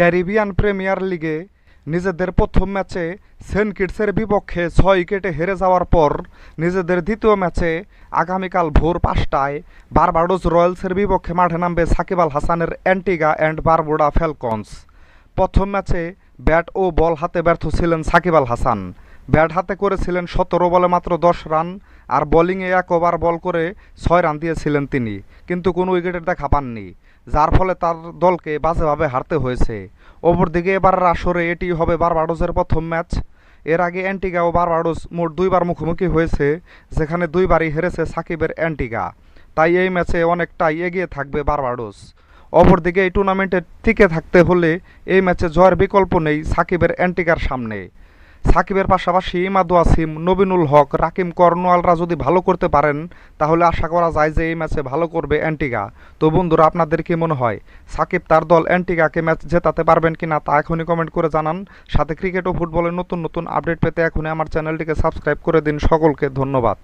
Caribbean premier লিগে নিজেদের প্রথম ম্যাচে সেন্ট কিটসের বিপক্ষে ছয় উইকেটে হেরে যাওয়ার পর নিজেদের দ্বিতীয় ম্যাচে আগামীকাল ভোর পাঁচটায় বারবাডোস রয়্যালসের বিপক্ষে মাঠে নামবে সাকিব আল হাসানের অ্যান্টিগা অ্যান্ড বারবোডা ফ্যালকনস। প্রথম ম্যাচে ব্যাট ও বল হাতে ব্যর্থ ছিলেন সাকিব আল হাসান। ব্যাট হাতে করেছিলেন সতেরো বলে মাত্র দশ রান আর বোলিংয়ে এক ওভার বল করে ছয় রান দিয়েছিলেন তিনি, কিন্তু কোনো উইকেটের দেখা পাননি। যার ফলে তার দলকে বাজেভাবে হারতে হয়েছে। অপরদিকে এবার আসরে এটি হবে বারবাডোসের প্রথম ম্যাচ। এর আগে অ্যান্টিগা ও বারবাডোস মোট দুইবার মুখোমুখি হয়েছে, যেখানে দুইবারই হেরেছে সাকিবের অ্যান্টিগা। তাই এই ম্যাচে অনেকটাই এগিয়ে থাকবে বারবাডোস। অপরদিকে এই টুর্নামেন্টে টিকে থাকতে হলে এই ম্যাচে জয়ের বিকল্প নেই সাকিবের অ্যান্টিগার সামনে। সাকিবের পাশাপাশি ইমাদু আসিম, নবীনুল হক, রাকিম কর্নওয়ালরা যদি ভালো করতে পারেন, তাহলে আশা করা যায় যে এই ম্যাচে ভালো করবে অ্যান্টিগা। তো বন্ধুরা, আপনাদের কি মনে হয়, সাকিব তার দল অ্যান্টিগাকে ম্যাচ জেতাতে পারবেন কি না তা এখনই কমেন্ট করে জানান। সাথে ক্রিকেট ও ফুটবলের নতুন নতুন আপডেট পেতে এখনই আমার চ্যানেলটিকে সাবস্ক্রাইব করে দিন। সকলকে ধন্যবাদ।